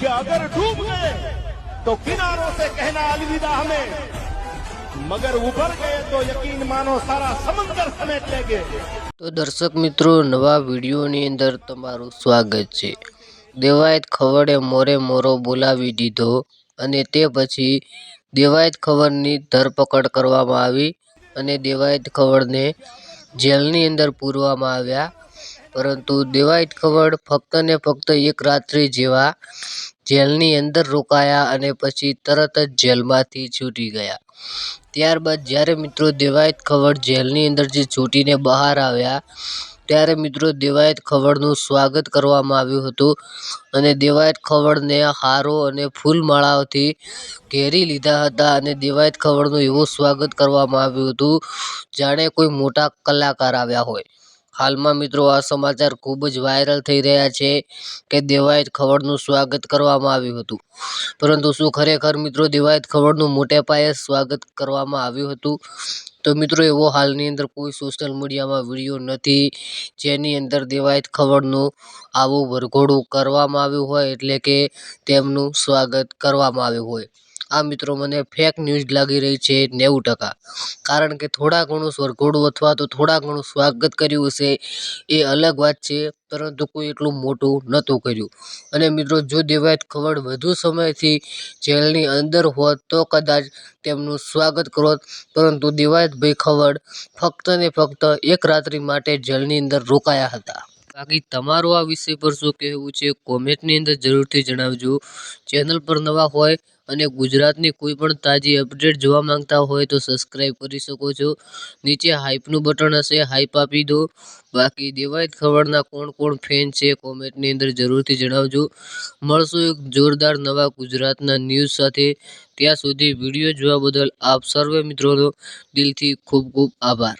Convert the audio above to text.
कि अगर डूब गए तो किनारों से कहना अलविदा हमें मगर उभर गए तो यकीन मानो सारा समंदर समेट लेंगे તો દર્શક મિત્રો નવા વિડીયોની અંદર તમારું સ્વાગત છે દેવાયત ખવડે મોરે મોરો બોલાવી દીધો અને તે પછી દેવાયત ખવડની ધરપકડ કરવામાં આવી અને દેવાયત ખવડને જેલની અંદર પૂરવામાં આવ્યા પરંતુ દેવાયત ખવડ ફક્ત ને ફક્ત એક રાત્રિ જેવા જેલની અંદર રોકાયા અને પછી તરત જ જેલમાંથી છૂટી ગયા. ત્યારબાદ જ્યારે મિત્રો દેવાયત ખવડ જેલની અંદરથી છૂટીને બહાર આવ્યા, ત્યારે મિત્રો દેવાયત ખવડનું સ્વાગત કરવામાં આવ્યું હતું અને દેવાયત ખવડને હારો અને ફૂલમાળાઓથી ઘેરી લીધા હતા અને દેવાયત ખવડનું એવું સ્વાગત કરવામાં આવ્યું હતું, જાણે કોઈ મોટા કલાકાર આવ્યા હોય. હાલમાં મિત્રો આ સમાચાર ખૂબ જ વાયરલ થઈ રહ્યા છે કે દેવાયત ખવડનું સ્વાગત કરવામાં આવ્યું હતું. પરંતુ શું ખરેખર મિત્રો દેવાયત ખવડનું મોટે પાયે સ્વાગત કરવામાં આવ્યું હતું? તો મિત્રો એવો હાલની અંદર કોઈ સોશિયલ મીડિયામાં વીડિયો નથી, જેની અંદર દેવાયત ખવડનું આવું વરઘોડું કરવામાં આવ્યું હોય એટલે કે તેમનું સ્વાગત કરવામાં આવ્યું હોય. આ મિત્રો મને ફેક ન્યૂઝ લાગી રહી છે નેવું ટકા. કારણ કે થોડા ઘણું સ્વરઘોડું અથવા તો થોડા ઘણું સ્વાગત કર્યું હશે એ અલગ વાત છે, પરંતુ કોઈ એટલું મોટું નહોતું કર્યું. અને મિત્રો, જો દેવાયત ખવડ વધુ સમયથી જેલની અંદર હોત તો કદાચ તેમનું સ્વાગત કરો પરંતુ દેવાયતભાઈ ખવડ ફક્ત ને ફક્ત એક રાત્રિ માટે જેલની અંદર રોકાયા હતા. બાકી તમારું આ વિષય પર શું કહેવું છે કોમેન્ટની અંદર જરૂરથી જણાવજો. ચેનલ પર નવા હોય અને ગુજરાતની કોઈ પણ તાજી અપડેટ જોવા માંગતા હોય તો સબસ્ક્રાઈબ કરી શકો છો. નીચે હાઇપનું બટન હશે હાઇપ આપી દો. બાકી દેવાયત ખવડના કોણ કોણ ફેન છે કોમેન્ટની અંદર જરૂરથી જણાવજો. મળશું એક જોરદાર નવા ગુજરાતના ન્યૂઝ સાથે. ત્યાં સુધી વીડિયો જોવા બદલ આપ સર્વે મિત્રોનો દિલથી ખૂબ ખૂબ આભાર.